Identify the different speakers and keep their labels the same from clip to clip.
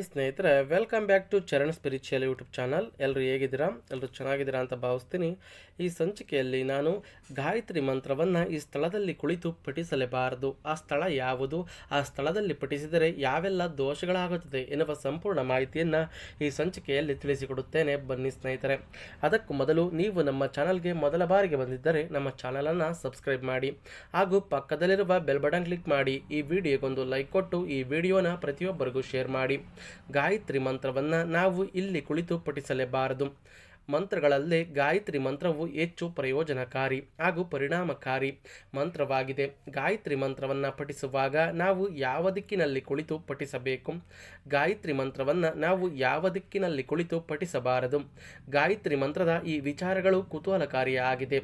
Speaker 1: Hi ಸ್ನೇಹಿತರೆ welcome back to Charan spiritual YouTube channel ಎಲ್ಲರೂ ಹೇಗಿದ್ದೀರಾ? ಎಲ್ಲರೂ ಚೆನ್ನಾಗಿದ್ದೀರಾ ಅಂತ ಭಾವಿಸ್ತೀನಿ. ಈ ಸಂಚಿಕೆಯಲ್ಲಿ ನಾನು ಗಾಯತ್ರಿ ಮಂತ್ರವನ್ನು ಈ ಸ್ಥಳದಲ್ಲಿ ಕುಳಿತು ಪಠಿಸಲೇಬಾರದು. ಆ ಸ್ಥಳ ಯಾವುದು? ಆ ಸ್ಥಳದಲ್ಲಿ ಪಠಿಸಿದರೆ ಯಾವೆಲ್ಲ ದೋಷಗಳಾಗುತ್ತದೆ ಎನ್ನುವ ಸಂಪೂರ್ಣ ಮಾಹಿತಿಯನ್ನು ಈ ಸಂಚಿಕೆಯಲ್ಲಿ ತಿಳಿಸಿಕೊಡುತ್ತೇನೆ. ಬನ್ನಿ ಸ್ನೇಹಿತರೆ, ಅದಕ್ಕೂ ಮೊದಲು ನೀವು ನಮ್ಮ ಚಾನಲ್ಗೆ ಮೊದಲ ಬಾರಿಗೆ ಬಂದಿದ್ದರೆ ನಮ್ಮ ಚಾನಲನ್ನು ಸಬ್ಸ್ಕ್ರೈಬ್ ಮಾಡಿ, ಹಾಗೂ ಪಕ್ಕದಲ್ಲಿರುವ ಬೆಲ್ ಬಟನ್ ಕ್ಲಿಕ್ ಮಾಡಿ, ಈ ವಿಡಿಯೋಗೊಂದು ಲೈಕ್ ಕೊಟ್ಟು ಈ ವಿಡಿಯೋನ ಪ್ರತಿಯೊಬ್ಬರಿಗೂ ಶೇರ್ ಮಾಡಿ. ಗಾಯತ್ರಿ ಮಂತ್ರವನ್ನು ನಾವು ಇಲ್ಲಿ ಕುಳಿತು ಪಠಿಸಲೇಬಾರದು ಮಂತ್ರಗಳಲ್ಲಿ ಗಾಯತ್ರಿ ಮಂತ್ರವು ಹೆಚ್ಚು ಪ್ರಯೋಜನಕಾರಿ ಹಾಗೂ ಪರಿಣಾಮಕಾರಿ ಮಂತ್ರವಾಗಿದೆ. ಗಾಯತ್ರಿ ಮಂತ್ರವನ್ನು ಪಠಿಸುವಾಗ ನಾವು ಯಾವ ದಿಕ್ಕಿನಲ್ಲಿ ಕುಳಿತು ಪಠಿಸಬೇಕು ಗಾಯತ್ರಿ ಮಂತ್ರವನ್ನು ನಾವು ಯಾವ ದಿಕ್ಕಿನಲ್ಲಿ ಕುಳಿತು ಪಠಿಸಬಾರದು ಗಾಯತ್ರಿ ಮಂತ್ರದ ಈ ವಿಚಾರಗಳು ಕುತೂಹಲಕಾರಿಯಾಗಿದೆ.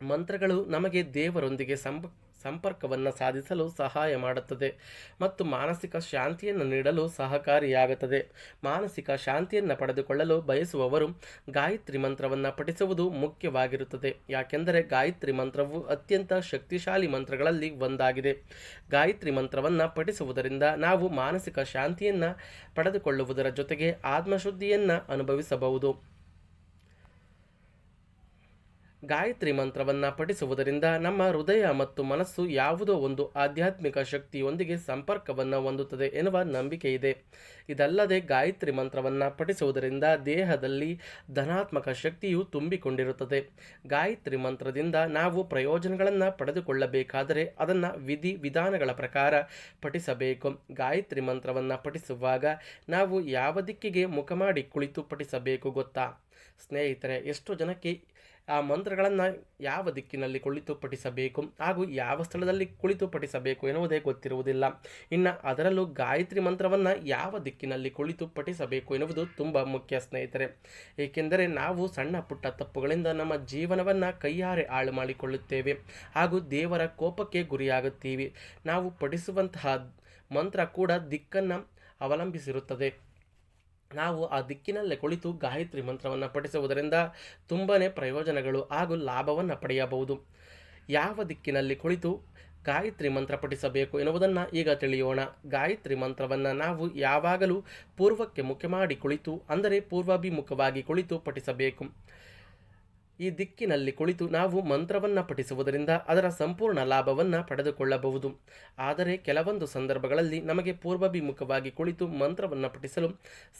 Speaker 1: ಮಂತ್ರಗಳು ನಮಗೆ ದೇವರೊಂದಿಗೆ ಸಂಪ ಸಂಪರ್ಕವನ್ನು ಸಾಧಿಸಲು ಸಹಾಯ ಮಾಡುತ್ತದೆ ಮತ್ತು ಮಾನಸಿಕ ಶಾಂತಿಯನ್ನು ನೀಡಲು ಸಹಕಾರಿಯಾಗುತ್ತದೆ. ಮಾನಸಿಕ ಶಾಂತಿಯನ್ನು ಪಡೆದುಕೊಳ್ಳಲು ಬಯಸುವವರು ಗಾಯತ್ರಿ ಮಂತ್ರವನ್ನು ಪಠಿಸುವುದು ಮುಖ್ಯವಾಗಿರುತ್ತದೆ. ಯಾಕೆಂದರೆ ಗಾಯತ್ರಿ ಮಂತ್ರವು ಅತ್ಯಂತ ಶಕ್ತಿಶಾಲಿ ಮಂತ್ರಗಳಲ್ಲಿ ಒಂದಾಗಿದೆ. ಗಾಯತ್ರಿ ಮಂತ್ರವನ್ನು ಪಠಿಸುವುದರಿಂದ ನಾವು ಮಾನಸಿಕ ಶಾಂತಿಯನ್ನು ಪಡೆದುಕೊಳ್ಳುವುದರ ಜೊತೆಗೆ ಆತ್ಮಶುದ್ಧಿಯನ್ನು ಅನುಭವಿಸಬಹುದು. ಗಾಯತ್ರಿ ಮಂತ್ರವನ್ನು ಪಠಿಸುವುದರಿಂದ ನಮ್ಮ ಹೃದಯ ಮತ್ತು ಮನಸ್ಸು ಯಾವುದೋ ಒಂದು ಆಧ್ಯಾತ್ಮಿಕ ಶಕ್ತಿಯೊಂದಿಗೆ ಸಂಪರ್ಕವನ್ನು ಹೊಂದುತ್ತದೆ ಎನ್ನುವ ನಂಬಿಕೆ ಇದೆ. ಇದಲ್ಲದೆ ಗಾಯತ್ರಿ ಮಂತ್ರವನ್ನು ಪಠಿಸುವುದರಿಂದ ದೇಹದಲ್ಲಿ ಧನಾತ್ಮಕ ಶಕ್ತಿಯು ತುಂಬಿಕೊಂಡಿರುತ್ತದೆ. ಗಾಯತ್ರಿ ಮಂತ್ರದಿಂದ ನಾವು ಪ್ರಯೋಜನಗಳನ್ನು ಪಡೆದುಕೊಳ್ಳಬೇಕಾದರೆ ಅದನ್ನು ವಿಧಿ ವಿಧಾನಗಳ ಪ್ರಕಾರ ಪಠಿಸಬೇಕು. ಗಾಯತ್ರಿ ಮಂತ್ರವನ್ನು ಪಠಿಸುವಾಗ ನಾವು ಯಾವ ದಿಕ್ಕಿಗೆ ಮುಖ ಮಾಡಿ ಕುಳಿತು ಪಠಿಸಬೇಕು ಗೊತ್ತಾ? ಸ್ನೇಹಿತರೆ, ಎಷ್ಟು ಜನಕ್ಕೆ ಆ ಮಂತ್ರಗಳನ್ನು ಯಾವ ದಿಕ್ಕಿನಲ್ಲಿ ಕುಳಿತು ಪಠಿಸಬೇಕು ಹಾಗೂ ಯಾವ ಸ್ಥಳದಲ್ಲಿ ಕುಳಿತು ಪಠಿಸಬೇಕು ಎನ್ನುವುದೇ ಗೊತ್ತಿರುವುದಿಲ್ಲ. ಇನ್ನು ಅದರಲ್ಲೂ ಗಾಯತ್ರಿ ಮಂತ್ರವನ್ನು ಯಾವ ದಿಕ್ಕಿನಲ್ಲಿ ಕುಳಿತು ಪಠಿಸಬೇಕು ಎನ್ನುವುದು ತುಂಬ ಮುಖ್ಯ ಸ್ನೇಹಿತರೆ. ಏಕೆಂದರೆ ನಾವು ಸಣ್ಣ ಪುಟ್ಟ ತಪ್ಪುಗಳಿಂದ ನಮ್ಮ ಜೀವನವನ್ನು ಕೈಯಾರೆ ಹಾಳು ಮಾಡಿಕೊಳ್ಳುತ್ತೇವೆ ಹಾಗೂ ದೇವರ ಕೋಪಕ್ಕೆ ಗುರಿಯಾಗುತ್ತೀವಿ. ನಾವು ಪಠಿಸುವಂತಹ ಮಂತ್ರ ಕೂಡ ದಿಕ್ಕನ್ನು ಅವಲಂಬಿಸಿರುತ್ತದೆ. ನಾವು ಆ ದಿಕ್ಕಿನಲ್ಲೇ ಕುಳಿತು ಗಾಯತ್ರಿ ಮಂತ್ರವನ್ನು ಪಠಿಸುವುದರಿಂದ ತುಂಬಾ ಪ್ರಯೋಜನಗಳು ಹಾಗೂ ಲಾಭವನ್ನು ಪಡೆಯಬಹುದು. ಯಾವ ದಿಕ್ಕಿನಲ್ಲಿ ಕುಳಿತು ಗಾಯತ್ರಿ ಮಂತ್ರ ಪಠಿಸಬೇಕು ಎನ್ನುವುದನ್ನು ಈಗ ತಿಳಿಯೋಣ. ಗಾಯತ್ರಿ ಮಂತ್ರವನ್ನು ನಾವು ಯಾವಾಗಲೂ ಪೂರ್ವಕ್ಕೆ ಮುಖ್ಯ ಮಾಡಿ ಕುಳಿತು, ಅಂದರೆ ಪೂರ್ವಾಭಿಮುಖವಾಗಿ ಕುಳಿತು ಪಠಿಸಬೇಕು. ಈ ದಿಕ್ಕಿನಲ್ಲಿ ಕುಳಿತು ನಾವು ಮಂತ್ರವನ್ನು ಪಠಿಸುವುದರಿಂದ ಅದರ ಸಂಪೂರ್ಣ ಲಾಭವನ್ನು ಪಡೆದುಕೊಳ್ಳಬಹುದು. ಆದರೆ ಕೆಲವೊಂದು ಸಂದರ್ಭಗಳಲ್ಲಿ ನಮಗೆ ಪೂರ್ವಾಭಿಮುಖವಾಗಿ ಕುಳಿತು ಮಂತ್ರವನ್ನು ಪಠಿಸಲು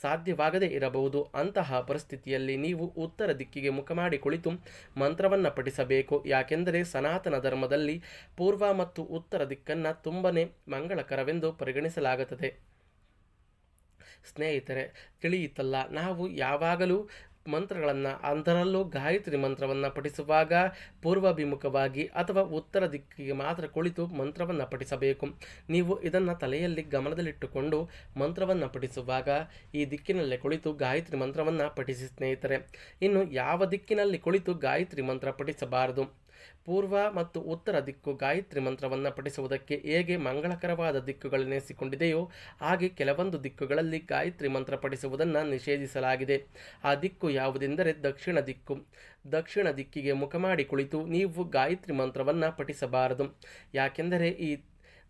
Speaker 1: ಸಾಧ್ಯವಾಗದೇ ಇರಬಹುದು. ಅಂತಹ ಪರಿಸ್ಥಿತಿಯಲ್ಲಿ ನೀವು ಉತ್ತರ ದಿಕ್ಕಿಗೆ ಮುಖ ಮಾಡಿ ಕುಳಿತು ಮಂತ್ರವನ್ನು ಪಠಿಸಬೇಕು. ಯಾಕೆಂದರೆ ಸನಾತನ ಧರ್ಮದಲ್ಲಿ ಪೂರ್ವ ಮತ್ತು ಉತ್ತರ ದಿಕ್ಕನ್ನು ತುಂಬನೇ ಮಂಗಳಕರವೆಂದು ಪರಿಗಣಿಸಲಾಗುತ್ತದೆ. ಸ್ನೇಹಿತರೆ, ತಿಳಿಯಿತಲ್ಲ, ನಾವು ಯಾವಾಗಲೂ ಮಂತ್ರಗಳನ್ನು ಅದರಲ್ಲೂ ಗಾಯತ್ರಿ ಮಂತ್ರವನ್ನು ಪಠಿಸುವಾಗ ಪೂರ್ವಾಭಿಮುಖವಾಗಿ ಅಥವಾ ಉತ್ತರ ದಿಕ್ಕಿಗೆ ಮಾತ್ರ ಕುಳಿತು ಮಂತ್ರವನ್ನು ಪಠಿಸಬೇಕು. ನೀವು ಇದನ್ನು ತಲೆಯಲ್ಲಿ ಗಮನದಲ್ಲಿಟ್ಟುಕೊಂಡು ಮಂತ್ರವನ್ನು ಪಠಿಸುವಾಗ ಈ ದಿಕ್ಕಿನಲ್ಲೇ ಕುಳಿತು ಗಾಯತ್ರಿ ಮಂತ್ರವನ್ನು ಪಠಿಸಿ ಸ್ನೇಹಿತರೆ. ಇನ್ನು ಯಾವ ದಿಕ್ಕಿನಲ್ಲಿ ಕುಳಿತು ಗಾಯತ್ರಿ ಮಂತ್ರ ಪಠಿಸಬಾರದು? ಪೂರ್ವ ಮತ್ತು ಉತ್ತರ ದಿಕ್ಕು ಗಾಯತ್ರಿ ಮಂತ್ರವನ್ನು ಪಠಿಸುವುದಕ್ಕೆ ಹೇಗೆ ಮಂಗಳಕರವಾದ ದಿಕ್ಕುಗಳೆನಿಸಿಕೊಂಡಿದೆಯೋ ಹಾಗೆ ಕೆಲವೊಂದು ದಿಕ್ಕುಗಳಲ್ಲಿ ಗಾಯತ್ರಿ ಮಂತ್ರ ಪಠಿಸುವುದನ್ನು ನಿಷೇಧಿಸಲಾಗಿದೆ. ಆ ದಿಕ್ಕು ಯಾವುದೆಂದರೆ ದಕ್ಷಿಣ ದಿಕ್ಕು. ದಕ್ಷಿಣ ದಿಕ್ಕಿಗೆ ಮುಖ ಮಾಡಿ ಕುಳಿತು ನೀವು ಗಾಯತ್ರಿ ಮಂತ್ರವನ್ನು ಪಠಿಸಬಾರದು. ಯಾಕೆಂದರೆ ಈ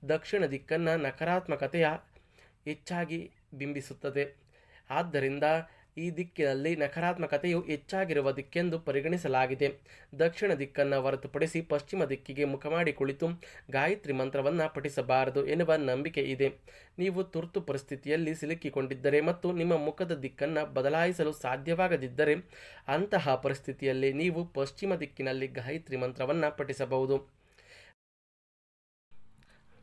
Speaker 1: ದಕ್ಷಿಣ ದಿಕ್ಕನ್ನು ನಕಾರಾತ್ಮಕತೆಯ ಹೆಚ್ಚಾಗಿ ಬಿಂಬಿಸುತ್ತದೆ. ಆದ್ದರಿಂದ ಈ ದಿಕ್ಕಿನಲ್ಲಿ ನಕಾರಾತ್ಮಕತೆಯು ಹೆಚ್ಚಾಗಿರುವ ದಿಕ್ಕೆಂದು ಪರಿಗಣಿಸಲಾಗಿದೆ. ದಕ್ಷಿಣ ದಿಕ್ಕನ್ನು ಹೊರತುಪಡಿಸಿ ಪಶ್ಚಿಮ ದಿಕ್ಕಿಗೆ ಮುಖ ಮಾಡಿ ಕುಳಿತು ಗಾಯತ್ರಿ ಮಂತ್ರವನ್ನು ಪಠಿಸಬಾರದು ಎನ್ನುವ ನಂಬಿಕೆ ಇದೆ. ನೀವು ತುರ್ತು ಪರಿಸ್ಥಿತಿಯಲ್ಲಿ ಸಿಲುಕಿಕೊಂಡಿದ್ದರೆ ಮತ್ತು ನಿಮ್ಮ ಮುಖದ ದಿಕ್ಕನ್ನು ಬದಲಾಯಿಸಲು ಸಾಧ್ಯವಾಗದಿದ್ದರೆ ಅಂತಹ ಪರಿಸ್ಥಿತಿಯಲ್ಲಿ ನೀವು ಪಶ್ಚಿಮ ದಿಕ್ಕಿನಲ್ಲಿ ಗಾಯತ್ರಿ ಮಂತ್ರವನ್ನು ಪಠಿಸಬಹುದು.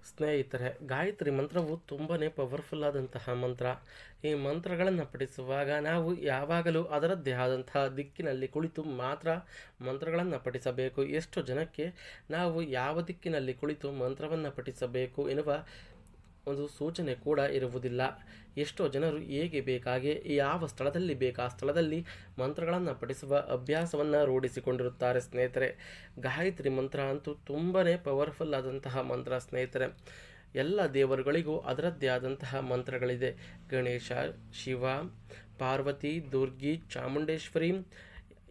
Speaker 1: ಸ್ನೇಹಿತರೆ, ಗಾಯತ್ರಿ ಮಂತ್ರವು ತುಂಬಾ ಪವರ್ಫುಲ್ ಆದಂತಹ ಮಂತ್ರ. ಈ ಮಂತ್ರಗಳನ್ನು ಪಠಿಸುವಾಗ ನಾವು ಯಾವಾಗಲೂ ಅದರದ್ದೇ ಆದಂತಹ ದಿಕ್ಕಿನಲ್ಲಿ ಕುಳಿತು ಮಾತ್ರ ಮಂತ್ರಗಳನ್ನು ಪಠಿಸಬೇಕು. ಎಷ್ಟು ಜನಕ್ಕೆ ನಾವು ಯಾವ ದಿಕ್ಕಿನಲ್ಲಿ ಕುಳಿತು ಮಂತ್ರವನ್ನು ಪಠಿಸಬೇಕು ಎನ್ನುವ ಒಂದು ಸೂಚನೆ ಕೂಡ ಇರುವುದಿಲ್ಲ. ಎಷ್ಟೋ ಜನರು ಹೇಗೆ ಬೇಕಾಗೆ ಯಾವ ಸ್ಥಳದಲ್ಲಿ ಬೇಕಾ ಸ್ಥಳದಲ್ಲಿ ಮಂತ್ರಗಳನ್ನು ಪಠಿಸುವ ಅಭ್ಯಾಸವನ್ನು ರೂಢಿಸಿಕೊಂಡಿರುತ್ತಾರೆ ಸ್ನೇಹಿತರೆ. ಗಾಯತ್ರಿ ಮಂತ್ರ ಅಂತೂ ತುಂಬಾ ಪವರ್ಫುಲ್ ಆದಂತಹ ಮಂತ್ರ ಸ್ನೇಹಿತರೆ. ಎಲ್ಲ ದೇವರುಗಳಿಗೂ ಅದರದ್ದೇ ಆದಂತಹ ಮಂತ್ರಗಳಿದೆ. ಗಣೇಶ, ಶಿವ, ಪಾರ್ವತಿ, ದುರ್ಗಿ, ಚಾಮುಂಡೇಶ್ವರಿ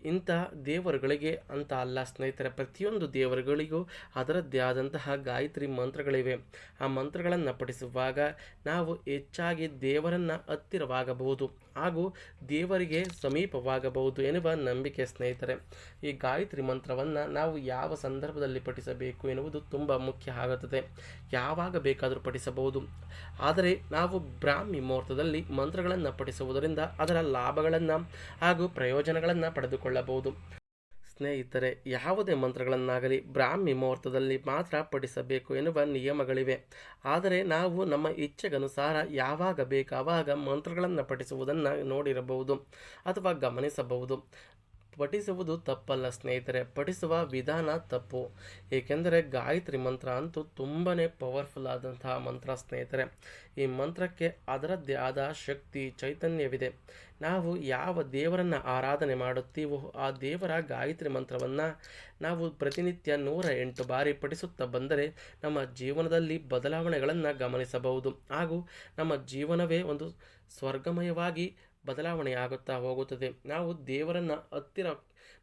Speaker 1: ಇಂಥ ದೇವರುಗಳಿಗೆ ಅಂತ ಅಲ್ಲ ಸ್ನೇಹಿತರೆ, ಪ್ರತಿಯೊಂದು ದೇವರುಗಳಿಗೂ ಅದರದ್ದೇ ಆದಂತಹ ಗಾಯತ್ರಿ ಮಂತ್ರಗಳಿವೆ. ಆ ಮಂತ್ರಗಳನ್ನು ಪಠಿಸುವಾಗ ನಾವು ಹೆಚ್ಚಾಗಿ ದೇವರನ್ನು ಹತ್ತಿರವಾಗಬಹುದು ಹಾಗೂ ದೇವರಿಗೆ ಸಮೀಪವಾಗಬಹುದು ಎನ್ನುವ ನಂಬಿಕೆ ಸ್ನೇಹಿತರೆ. ಈ ಗಾಯತ್ರಿ ಮಂತ್ರವನ್ನು ನಾವು ಯಾವ ಸಂದರ್ಭದಲ್ಲಿ ಪಠಿಸಬೇಕು ಎನ್ನುವುದು ತುಂಬ ಮುಖ್ಯ ಆಗುತ್ತದೆ. ಯಾವಾಗ ಬೇಕಾದರೂ ಪಠಿಸಬಹುದು. ಆದರೆ ನಾವು ಬ್ರಾಹ್ಮಿ ಮುಹೂರ್ತದಲ್ಲಿ ಮಂತ್ರಗಳನ್ನು ಪಠಿಸುವುದರಿಂದ ಅದರ ಲಾಭಗಳನ್ನು ಹಾಗೂ ಪ್ರಯೋಜನಗಳನ್ನು ಪಡೆದುಕೊಳ್ಳಬಹುದು ಸ್ನೇಹಿತರೆ, ಯಾವುದೇ ಮಂತ್ರಗಳನ್ನಾಗಲಿ ಬ್ರಾಹ್ಮಿ ಮುಹೂರ್ತದಲ್ಲಿ ಮಾತ್ರ ಪಠಿಸಬೇಕು ಎನ್ನುವ ನಿಯಮಗಳಿವೆ. ಆದರೆ ನಾವು ನಮ್ಮ ಇಚ್ಛೆಗನುಸಾರ ಯಾವಾಗ ಬೇಕಾವಾಗ ಮಂತ್ರಗಳನ್ನು ಪಠಿಸುವುದನ್ನು ನೋಡಿರಬಹುದು ಅಥವಾ ಗಮನಿಸಬಹುದು. ಪಠಿಸುವುದು ತಪ್ಪಲ್ಲ ಸ್ನೇಹಿತರೆ, ಪಠಿಸುವ ವಿಧಾನ ತಪ್ಪು. ಏಕೆಂದರೆ ಗಾಯತ್ರಿ ಮಂತ್ರ ಅಂತೂ ತುಂಬಾ ಪವರ್ಫುಲ್ ಆದಂತಹ ಮಂತ್ರ ಸ್ನೇಹಿತರೆ. ಈ ಮಂತ್ರಕ್ಕೆ ಅದರದ್ದೇ ಆದ ಶಕ್ತಿ, ಚೈತನ್ಯವಿದೆ. ನಾವು ಯಾವ ದೇವರನ್ನು ಆರಾಧನೆ ಮಾಡುತ್ತೀವೋ, ಆ ದೇವರ ಗಾಯತ್ರಿ ಮಂತ್ರವನ್ನು ನಾವು ಪ್ರತಿನಿತ್ಯ ನೂರ ಎಂಟು ಬಾರಿ ಪಠಿಸುತ್ತಾ ಬಂದರೆ ನಮ್ಮ ಜೀವನದಲ್ಲಿ ಬದಲಾವಣೆಗಳನ್ನು ಗಮನಿಸಬಹುದು. ಹಾಗೂ ನಮ್ಮ ಜೀವನವೇ ಒಂದು ಸ್ವರ್ಗಮಯವಾಗಿ ಬದಲಾವಣೆಯಾಗುತ್ತಾ ಹೋಗುತ್ತದೆ. ನಾವು ದೇವರನ್ನು ಹತ್ತಿರ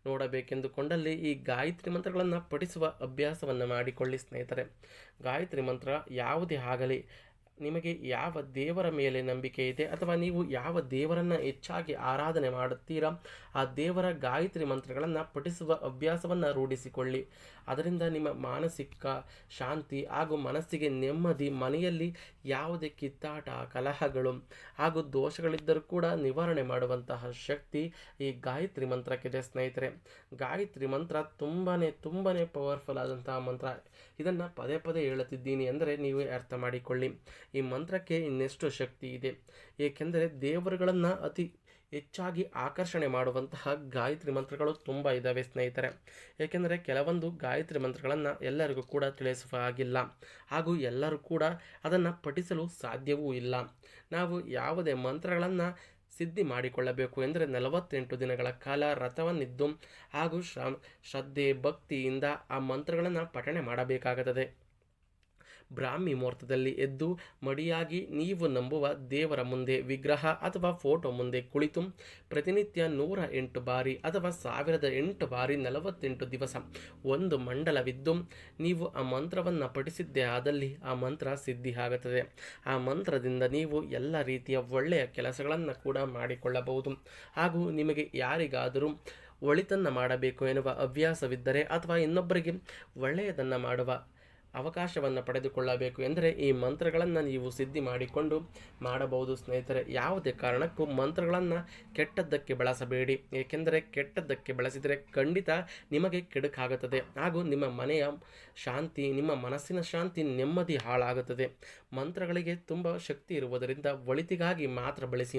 Speaker 1: ನೋಡಬೇಕೆಂದುಕೊಂಡಲ್ಲಿ ಈ ಗಾಯತ್ರಿ ಮಂತ್ರಗಳನ್ನು ಪಠಿಸುವ ಅಭ್ಯಾಸವನ್ನು ಮಾಡಿಕೊಳ್ಳಿ ಸ್ನೇಹಿತರೆ. ಗಾಯತ್ರಿ ಮಂತ್ರ ಯಾವುದೇ ಆಗಲಿ ನಿಮಗೆ ಯಾವ ದೇವರ ಮೇಲೆ ನಂಬಿಕೆ ಇದೆ ಅಥವಾ ನೀವು ಯಾವ ದೇವರನ್ನು ಹೆಚ್ಚಾಗಿ ಆರಾಧನೆ ಮಾಡುತ್ತೀರಾ, ಆ ದೇವರ ಗಾಯತ್ರಿ ಮಂತ್ರಗಳನ್ನು ಪಠಿಸುವ ಅಭ್ಯಾಸವನ್ನು ರೂಢಿಸಿಕೊಳ್ಳಿ. ಅದರಿಂದ ನಿಮ್ಮ ಮಾನಸಿಕ ಶಾಂತಿ ಹಾಗೂ ಮನಸ್ಸಿಗೆ ನೆಮ್ಮದಿ, ಮನೆಯಲ್ಲಿ ಯಾವುದೇ ಕಿತ್ತಾಟ, ಕಲಹಗಳು ಹಾಗೂ ದೋಷಗಳಿದ್ದರೂ ಕೂಡ ನಿವಾರಣೆ ಮಾಡುವಂತಹ ಶಕ್ತಿ ಈ ಗಾಯತ್ರಿ ಮಂತ್ರಕ್ಕಿದೆ ಸ್ನೇಹಿತರೆ. ಗಾಯತ್ರಿ ಮಂತ್ರ ತುಂಬಾ ತುಂಬಾ ಪವರ್ಫುಲ್ ಆದಂತಹ ಮಂತ್ರ. ಇದನ್ನು ಪದೇ ಪದೇ ಹೇಳುತ್ತಿದ್ದೀನಿ ಅಂದರೆ ನೀವೇ ಅರ್ಥ ಮಾಡಿಕೊಳ್ಳಿ. ಈ ಮಂತ್ರಕ್ಕೆ ಇನ್ನೆಷ್ಟು ಶಕ್ತಿ ಇದೆ. ಏಕೆಂದರೆ ದೇವರುಗಳನ್ನು ಅತಿ ಹೆಚ್ಚಾಗಿ ಆಕರ್ಷಣೆ ಮಾಡುವಂತಹ ಗಾಯತ್ರಿ ಮಂತ್ರಗಳು ತುಂಬ ಇದ್ದಾವೆ ಸ್ನೇಹಿತರೆ. ಏಕೆಂದರೆ ಕೆಲವೊಂದು ಗಾಯತ್ರಿ ಮಂತ್ರಗಳನ್ನು ಎಲ್ಲರಿಗೂ ಕೂಡ ತಿಳಿಸುವ ಹಾಗಿಲ್ಲ. ಹಾಗೂ ಎಲ್ಲರೂ ಕೂಡ ಅದನ್ನು ಪಠಿಸಲು ಸಾಧ್ಯವೂ ಇಲ್ಲ. ನಾವು ಯಾವುದೇ ಮಂತ್ರಗಳನ್ನು ಸಿದ್ಧಿ ಮಾಡಿಕೊಳ್ಳಬೇಕು ಎಂದರೆ ನಲವತ್ತೆಂಟು ದಿನಗಳ ಕಾಲ ರಥವನ್ನಿದ್ದು ಹಾಗೂ ಶ್ರದ್ಧೆ, ಭಕ್ತಿಯಿಂದ ಆ ಮಂತ್ರಗಳನ್ನು ಪಠಣೆ ಮಾಡಬೇಕಾಗುತ್ತದೆ. ಬ್ರಾಹ್ಮಿ ಮುಹೂರ್ತದಲ್ಲಿ ಎದ್ದು ಮಡಿಯಾಗಿ ನೀವು ನಂಬುವ ದೇವರ ಮುಂದೆ ವಿಗ್ರಹ ಅಥವಾ ಫೋಟೋ ಮುಂದೆ ಕುಳಿತು ಪ್ರತಿನಿತ್ಯ ನೂರ ಎಂಟು ಬಾರಿ ಅಥವಾ ಸಾವಿರದ ಎಂಟು ಬಾರಿ ನಲವತ್ತೆಂಟು ದಿವಸ ಒಂದು ಮಂಡಲವಿದ್ದು ನೀವು ಆ ಮಂತ್ರವನ್ನು ಪಠಿಸಿದ್ದೇ ಆದಲ್ಲಿ ಆ ಮಂತ್ರ ಸಿದ್ಧಿ ಆಗುತ್ತದೆ. ಆ ಮಂತ್ರದಿಂದ ನೀವು ಎಲ್ಲ ರೀತಿಯ ಒಳ್ಳೆಯ ಕೆಲಸಗಳನ್ನು ಕೂಡ ಮಾಡಿಕೊಳ್ಳಬಹುದು. ಹಾಗೂ ನಿಮಗೆ ಯಾರಿಗಾದರೂ ಒಳಿತನ್ನು ಮಾಡಬೇಕು ಎನ್ನುವ ಹವ್ಯಾಸವಿದ್ದರೆ ಅಥವಾ ಇನ್ನೊಬ್ಬರಿಗೆ ಒಳ್ಳೆಯದನ್ನು ಮಾಡುವ ಅವಕಾಶವನ್ನು ಪಡೆದುಕೊಳ್ಳಬೇಕು ಎಂದರೆ ಈ ಮಂತ್ರಗಳನ್ನು ನೀವು ಸಿದ್ಧಿ ಮಾಡಿಕೊಂಡು ಮಾಡಬಹುದು ಸ್ನೇಹಿತರೆ. ಯಾವುದೇ ಕಾರಣಕ್ಕೂ ಮಂತ್ರಗಳನ್ನು ಕೆಟ್ಟದ್ದಕ್ಕೆ ಬಳಸಬೇಡಿ. ಏಕೆಂದರೆ ಕೆಟ್ಟದ್ದಕ್ಕೆ ಬಳಸಿದರೆ ಖಂಡಿತ ನಿಮಗೆ ಕೆಡುಕಾಗುತ್ತದೆ. ಹಾಗೂ ನಿಮ್ಮ ಮನೆಯ ಶಾಂತಿ, ನಿಮ್ಮ ಮನಸ್ಸಿನ ಶಾಂತಿ ನೆಮ್ಮದಿ ಹಾಳಾಗುತ್ತದೆ. ಮಂತ್ರಗಳಿಗೆ ತುಂಬ ಶಕ್ತಿ ಇರುವುದರಿಂದ ಒಳಿತಿಗಾಗಿ ಮಾತ್ರ ಬಳಸಿ.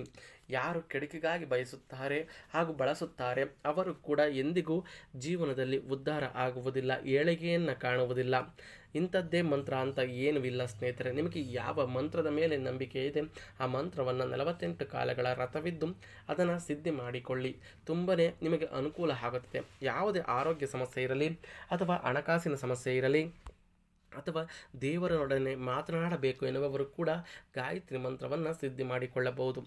Speaker 1: ಯಾರು ಕೆಡುಕಿಗಾಗಿ ಬಯಸುತ್ತಾರೆ ಹಾಗೂ ಬಳಸುತ್ತಾರೆ, ಅವರು ಕೂಡ ಎಂದಿಗೂ ಜೀವನದಲ್ಲಿ ಉದ್ಧಾರ ಆಗುವುದಿಲ್ಲ, ಏಳಿಗೆಯನ್ನು ಕಾಣುವುದಿಲ್ಲ. ಇಂಥದ್ದೇ ಮಂತ್ರ ಅಂತ ಏನೂ ಇಲ್ಲ ಸ್ನೇಹಿತರೆ. ನಿಮಗೆ ಯಾವ ಮಂತ್ರದ ಮೇಲೆ ನಂಬಿಕೆ ಇದೆ, ಆ ಮಂತ್ರವನ್ನು ನಲವತ್ತೆಂಟು ಕಾಲಗಳ ರಥವಿದ್ದು ಅದನ್ನು ಸಿದ್ಧಿ ಮಾಡಿಕೊಳ್ಳಿ. ತುಂಬನೇ ನಿಮಗೆ ಅನುಕೂಲ ಆಗುತ್ತದೆ. ಯಾವುದೇ ಆರೋಗ್ಯ ಸಮಸ್ಯೆ ಇರಲಿ ಅಥವಾ ಹಣಕಾಸಿನ ಸಮಸ್ಯೆ ಇರಲಿ ಅಥವಾ ದೇವರೊಡನೆ ಮಾತನಾಡಬೇಕು ಎನ್ನುವವರು ಕೂಡ ಗಾಯತ್ರಿ ಮಂತ್ರವನ್ನು ಸಿದ್ಧಿ ಮಾಡಿಕೊಳ್ಳಬಹುದು.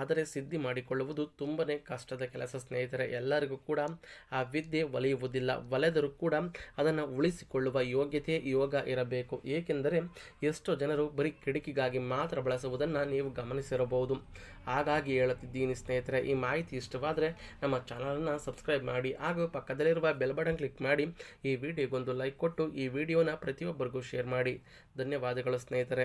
Speaker 1: ಆದರೆ ಸಿದ್ಧಿ ಮಾಡಿಕೊಳ್ಳುವುದು ತುಂಬನೇ ಕಷ್ಟದ ಕೆಲಸ, ಸ್ನೇಹಿತರೆ. ಎಲ್ಲರಿಗೂ ಕೂಡ ಆ ವಿದ್ಯೆ ಒಲೆಯುವುದಿಲ್ಲ. ಒಲೆದರೂ ಕೂಡ ಅದನ್ನು ಉಳಿಸಿಕೊಳ್ಳುವ ಯೋಗ್ಯತೆ, ಯೋಗ ಇರಬೇಕು. ಏಕೆಂದರೆ ಎಷ್ಟೋ ಜನರು ಬರೀ ಕಿಟಕಿಗಾಗಿ ಮಾತ್ರ ಬಳಸುವುದನ್ನು ನೀವು ಗಮನಿಸಿರಬಹುದು. ಹಾಗಾಗಿ ಹೇಳುತ್ತಿದ್ದೀನಿ ಸ್ನೇಹಿತರೆ, ಈ ಮಾಹಿತಿ ಇಷ್ಟವಾದರೆ ನಮ್ಮ ಚಾನಲನ್ನು ಸಬ್ಸ್ಕ್ರೈಬ್ ಮಾಡಿ, ಹಾಗೂ ಪಕ್ಕದಲ್ಲಿರುವ ಬೆಲ್ ಬಟನ್ ಕ್ಲಿಕ್ ಮಾಡಿ, ಈ ವಿಡಿಯೋಗೊಂದು ಲೈಕ್ ಕೊಟ್ಟು ಈ ವಿಡಿಯೋನ ಪ್ರತಿಯೊಬ್ಬರಿಗೂ ಶೇರ್ ಮಾಡಿ ಧನ್ಯವಾದಗಳು ಸ್ನೇಹಿತರೆ.